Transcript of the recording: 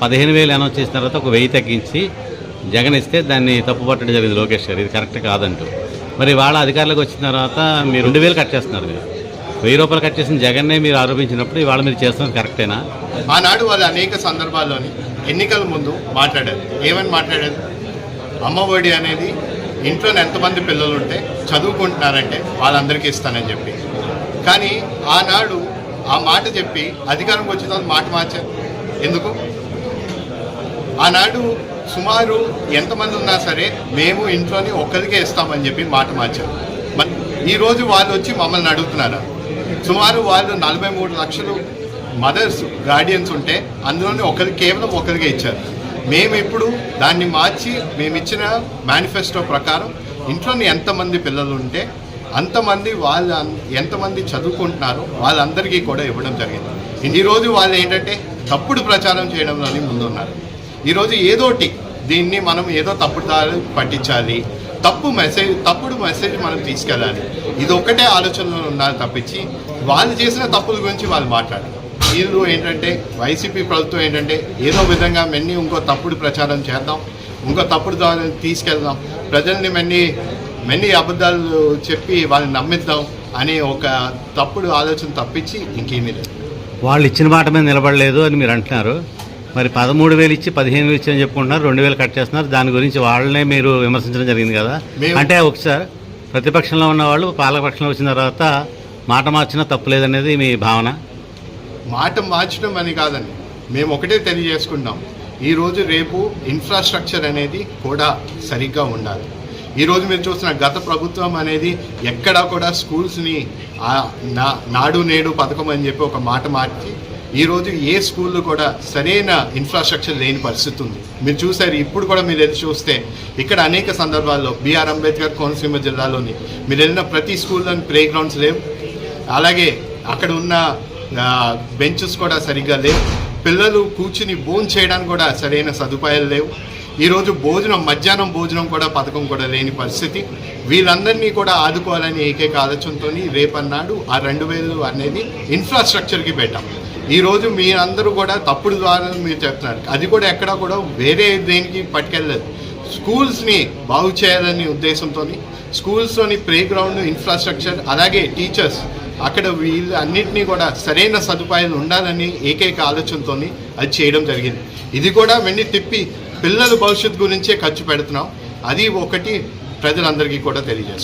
పదిహేను వేలు అనౌన్స్ చేసిన తర్వాత ఒక వెయ్యి తగ్గించి జగన్ ఇస్తే దాన్ని తప్పుపట్టడం జరిగింది లోకేష్ గారు. ఇది కరెక్ట్ కాదంటూ. మరి వాళ్ళ అధికారులకు వచ్చిన తర్వాత మీరు రెండు వేలు కట్ చేస్తున్నారు మీరు. వెయ్యి రూపాయలు కట్ చేసిన జగన్నే మీరు ఆరోపించినప్పుడు ఇవాళ మీరు చేస్తున్నది కరెక్టేనా? ఆనాడు వాళ్ళు అనేక సందర్భాల్లోని ఎన్నికల ముందు మాట్లాడారు. ఏమని మాట్లాడారు? అమ్మఒడి అనేది ఇంట్లో ఎంతమంది పిల్లలు ఉంటే చదువుకుంటున్నారంటే వాళ్ళందరికీ ఇస్తానని చెప్పి. కానీ ఆనాడు ఆ మాట చెప్పి అధికారంకి వచ్చిన మాట మార్చారు. ఎందుకు? ఆనాడు సుమారు ఎంతమంది ఉన్నా సరే మేము ఇంట్లోనే ఒక్కరికే ఇస్తామని చెప్పి మాట మార్చారు. మరి ఈరోజు వాళ్ళు వచ్చి మమ్మల్ని అడుగుతున్నారా? సుమారు వాళ్ళు నలభై మూడు లక్షలు మదర్స్ గార్డియన్స్ ఉంటే అందులోనే ఒకరికి కేవలం ఒకరికే ఇచ్చారు. మేము ఇప్పుడు దాన్ని మార్చి మేము ఇచ్చిన మేనిఫెస్టో ప్రకారం ఇంట్లోని ఎంతమంది పిల్లలు ఉంటే అంతమంది వాళ్ళ ఎంతమంది చదువుకుంటున్నారో వాళ్ళందరికీ కూడా ఇవ్వడం జరిగింది. ఈరోజు వాళ్ళు ఏంటంటే తప్పుడు ప్రచారం చేయడంలోని ముందున్నారు. ఈరోజు ఏదోటి దీన్ని మనం ఏదో తప్పుడు దారి పట్టించాలి. తప్పు మెసేజ్ తప్పుడు మెసేజ్ మనం తీసుకెళ్ళాలి. ఇది ఒక్కటే ఆలోచనలో ఉన్నారు తప్పించి వాళ్ళు చేసిన తప్పుల గురించి వాళ్ళు మాట్లాడారు వీళ్ళు ఏంటంటే వైసీపీ ప్రభుత్వం ఏంటంటే ఏదో విధంగా మెన్ని ఇంకో తప్పుడు ప్రచారం చేద్దాం ఇంకో తప్పుడు దారి తీసుకెళ్దాం ప్రజల్ని మెన్ని మెన్ని అబద్ధాలు చెప్పి వాళ్ళని నమ్మిద్దాం అనే ఒక తప్పుడు ఆలోచన తప్పించి ఇంకేమీ లేదు. వాళ్ళు ఇచ్చిన మాట మీద నిలబడలేదు అని మీరు అంటున్నారు. మరి పదమూడు వేలు ఇచ్చి పదిహేను వేలు ఇచ్చి అని చెప్పుకుంటున్నారు రెండు వేలు కట్ చేస్తున్నారు. దాని గురించి వాళ్ళనే మీరు విమర్శించడం జరిగింది కదా? అంటే ఒకసారి ప్రతిపక్షంలో ఉన్న వాళ్ళు పాలకపక్షంలో వచ్చిన తర్వాత మాట మార్చినా తప్పు లేదనేది మీ భావన? మాట మార్చడం అని కాదండి. మేము ఒకటే తెలియజేసుకుంటాం ఈరోజు రేపు ఇన్ఫ్రాస్ట్రక్చర్ అనేది కూడా సరిగ్గా ఉండాలి. ఈరోజు మీరు చూస్తున్న గత ప్రభుత్వం అనేది ఎక్కడా కూడా స్కూల్స్ని నా నాడు నేడు పథకం అని చెప్పి ఒక మాట మార్చి ఈరోజు ఏ స్కూల్లో కూడా సరైన ఇన్ఫ్రాస్ట్రక్చర్ లేని పరిస్థితి ఉంది. మీరు చూసారు ఇప్పుడు కూడా మీరు వెళ్ళి చూస్తే ఇక్కడ అనేక సందర్భాల్లో బీఆర్ అంబేద్కర్ కోనసీమ జిల్లాలోని మీరు వెళ్ళిన ప్రతి స్కూల్లో ప్లే గ్రౌండ్స్ లేవు. అలాగే అక్కడ ఉన్న బెంచెస్ కూడా సరిగ్గా లేవు. పిల్లలు కూర్చుని బోన్ చేయడానికి కూడా సరైన సదుపాయాలు లేవు. ఈరోజు భోజనం మధ్యాహ్నం భోజనం కూడా పథకం కూడా లేని పరిస్థితి. వీళ్ళందరినీ కూడా ఆదుకోవాలని ఏకైక ఆలోచనతో రేపన్నాడు ఆ రెండు వేలు అనేది ఇన్ఫ్రాస్ట్రక్చర్కి పెట్టాం. ఈరోజు మీరందరూ కూడా తప్పుడు ద్వారా మీరు చెప్తున్నారు. అది కూడా ఎక్కడా కూడా వేరే దేనికి పట్టుకెళ్ళలేదు. స్కూల్స్ని బాగు చేయాలనే ఉద్దేశంతో స్కూల్స్లోని ప్లే గ్రౌండ్ ఇన్ఫ్రాస్ట్రక్చర్ అలాగే టీచర్స్ అక్కడ వీళ్ళు అన్నింటినీ కూడా సరైన సదుపాయాలు ఉండాలని ఏకైక ఆలోచనతో అది చేయడం జరిగింది. ఇది కూడా వెండి తిప్పి పిల్లల భవిష్యత్తు గురించే ఖర్చు పెడుతున్నాం. అది ఒకటి ప్రజలందరికీ కూడా తెలియజేస్తాం